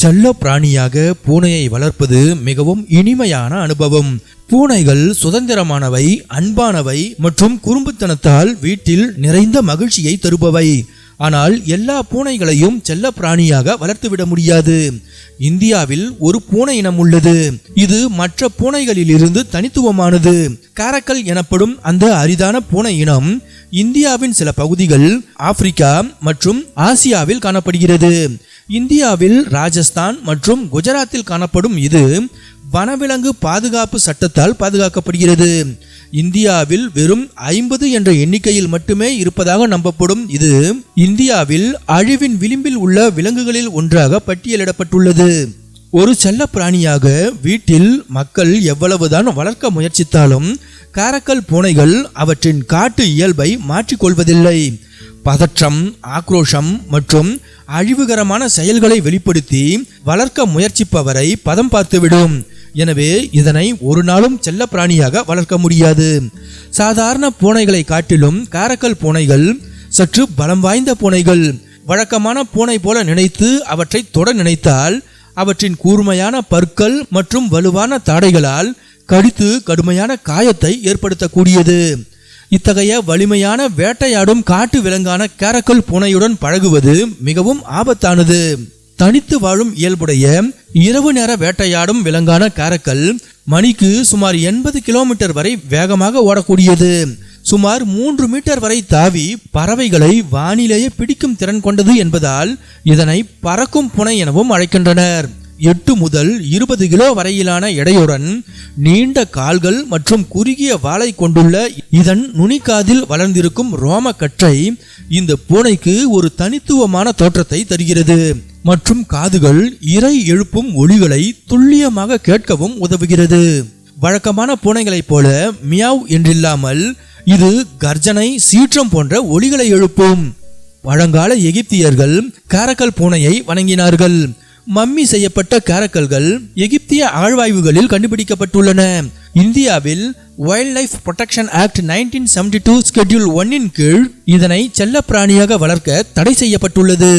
செல்ல பிராணியாக பூனையை வளர்ப்பது மிகவும் இனிமையான அனுபவம். பூனைகள் சுதந்திரமானவை அன்பானவை மற்றும் குறும்புத்தனத்தால் வீட்டில் நிறைந்த மகிழ்ச்சியை தருபவை. ஆனால் எல்லா பூனைகளையும் செல்ல பிராணியாக வளர்த்துவிட முடியாது. இந்தியாவில் ஒரு பூனை இனம் உள்ளது. இது மற்ற பூனைகளிலிருந்து தனித்துவமானது. காரக்கல் எனப்படும் அந்த அரிதான பூனை இனம் இந்தியாவின் சில பகுதிகள் ஆப்பிரிக்கா மற்றும் ஆசியாவில் காணப்படுகிறது. இந்தியாவில் ராஜஸ்தான் மற்றும் குஜராத்தில் காணப்படும் இது வனவிலங்கு பாதுகாப்பு சட்டத்தால் பாதுகாக்கப்படுகிறது. இந்தியாவில் வெறும் ஐம்பது என்ற எண்ணிக்கையில் மட்டுமே இருப்பதாக நம்பப்படும் இது இந்தியாவில் அழிவின் விளிம்பில் உள்ள விலங்குகளில் ஒன்றாக பட்டியலிடப்பட்டுள்ளது. ஒரு செல்ல பிராணியாக வீட்டில் மக்கள் எவ்வளவுதான் வளர்க்க முயற்சித்தாலும் காரக்கல் பூனைகள் அவற்றின் காட்டு இயல்பை மாற்றிக்கொள்வதில்லை. பதற்றம் ஆக்ரோஷம் மற்றும் அழிவுகரமான செயல்களை வெளிப்படுத்தி வளர்க்க முயற்சிப்பவரை பதம் பார்த்துவிடும். எனவே இதனை ஒரு நாளும் செல்ல பிராணியாக வளர்க்க முடியாது. சாதாரண பூனைகளை காட்டிலும் காரக்கல் பூனைகள் சற்று பலம் வாய்ந்த பூனைகள். வழக்கமான பூனை போல நினைத்து அவற்றை தொட நினைத்தால் அவற்றின் கூர்மையான பற்கள் மற்றும் வலுவான தாடைகளால் கடித்து கடுமையான காயத்தை ஏற்படுத்தக்கூடியது. இத்தகைய வலிமையான வேட்டையாடும் காட்டு விலங்கான கேரக்கல் பூனையுடன் பழகுவது மிகவும் ஆபத்தானது. தனித்து வாழும் இயல்புடைய இரவு நேர வேட்டையாடும் விலங்கான காரக்கல் மணிக்கு சுமார் எண்பது கிலோமீட்டர் வரை வேகமாக ஓடக்கூடியது. சுமார் மூன்று மீட்டர் வரை தாவி பறவைகளை வானிலேயே பிடிக்கும் திறன் கொண்டது என்பதால் இதனை பறக்கும் புனை எனவும் அழைக்கின்றனர். எட்டு முதல் இருபது கிலோ வரையிலான எடையுடன் நீண்ட கால்கள் மற்றும் குறுகிய வாளை கொண்டுள்ள இதன் நுனிக்காதில் வளர்ந்திருக்கும் ரோம கற்றை இந்த பூனைக்கு ஒரு தனித்துவமான தோற்றத்தை தருகிறது. மற்றும் காதுகள் இறை எழுப்பும் ஒளிகளை துல்லியமாக கேட்கவும் உதவுகிறது. வழக்கமான பூனைகளைப் போல மியாவ் என்றில்லாமல் இது கர்ஜனை சீற்றம் போன்ற ஒளிகளை எழுப்பும். பழங்கால எகிப்தியர்கள் காரக்கல் பூனையை வணங்கினார்கள். மம்மி செய்யப்பட்ட காரக்கல்கள் எகிப்திய ஆழ்வாய்வுகளில் கண்டுபிடிக்கப்பட்டுள்ளன. இந்தியாவில் wildlife protection act nineteen seventy two schedule ஒன்னின் கீழ் இதனை செல்ல பிராணியாக வளர்க்க தடை செய்யப்பட்டுள்ளது.